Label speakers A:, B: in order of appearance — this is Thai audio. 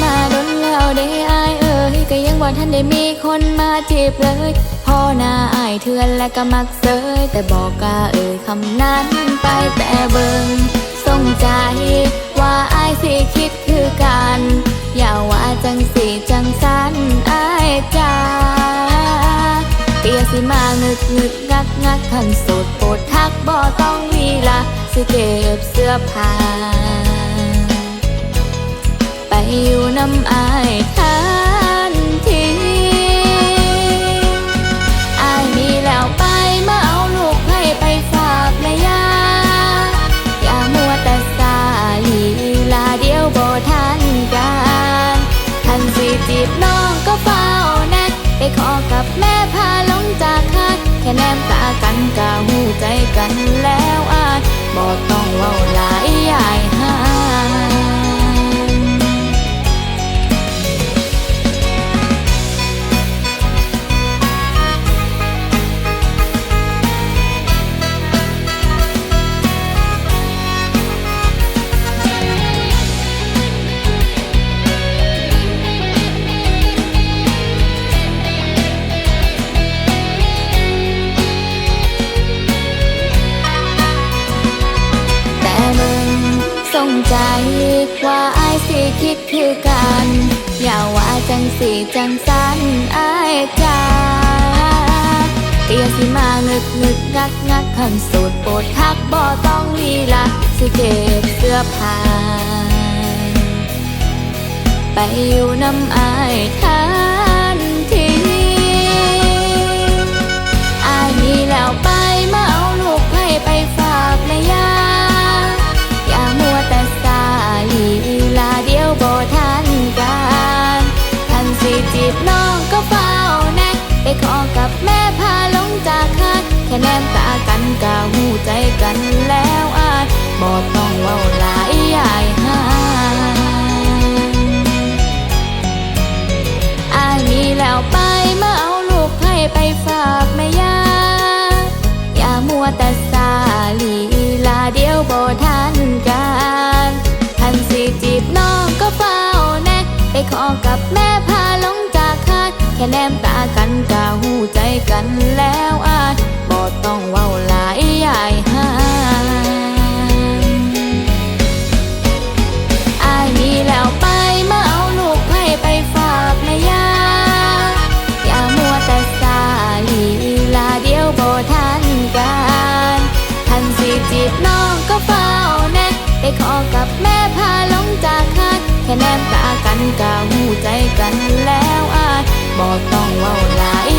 A: มาโดนแล้วได้อายเอ่ยก็ยังว่าท่านได้มีคนมาจีบเลยพ่อหน้าอายเทือนและก็มักเสยแต่บอกกาเอ่ยคำนั้นไปแต่เบิงทรงใจ ว่าอายสิคิดคือกัน อย่าว่าจังสีจังสันอายจ้าเปียสิมางึกงึกงักงักขันสุดโปรดทักบ่ต้องลีลาสิเก็บเสื้อผ้า อยู่น้ำอายทันทีอายมีแล้วไปมาเอาลูกให้ไปฝากแม่ยาอย่ามัวแต่สาลีลาเดียวบ่ทันการทันสิจีบน้องก็เฝ้าแนะไปขอกับแม่พาลงจากคาดแค่แนมตากันกะหูใจกันแล้วอายบ่ต้องเว้าลา ใจว่าอายสิคิดคือกัน อย่าว่าจังสีจังสันอายจ้าเตียสิมางึกงึกงักงักขันสูตรโปรดทักบ่ต้องลีลาสิเก็บเสื้อผ้าไปอยู่น้ำอายทัน ใจกันแล้วอายบ่ต้องเว้าหลายยายหาอายมีแล้วไปมาเอาลูกให้ไปฝากแม่ยาอย่ามัวแต่สาลีลาเดียวบ่ทันการทันสิจีบน้องก็เฝ้าแนะไปขอกับแม่พาลงจากคาดแค่แนมตากันกะหูใจกันแล้ว ขอกับแม่พาลงจากคาดแค่แนมตากันกาหูใจกันแล้วอายบอกต้องเว้าหลาย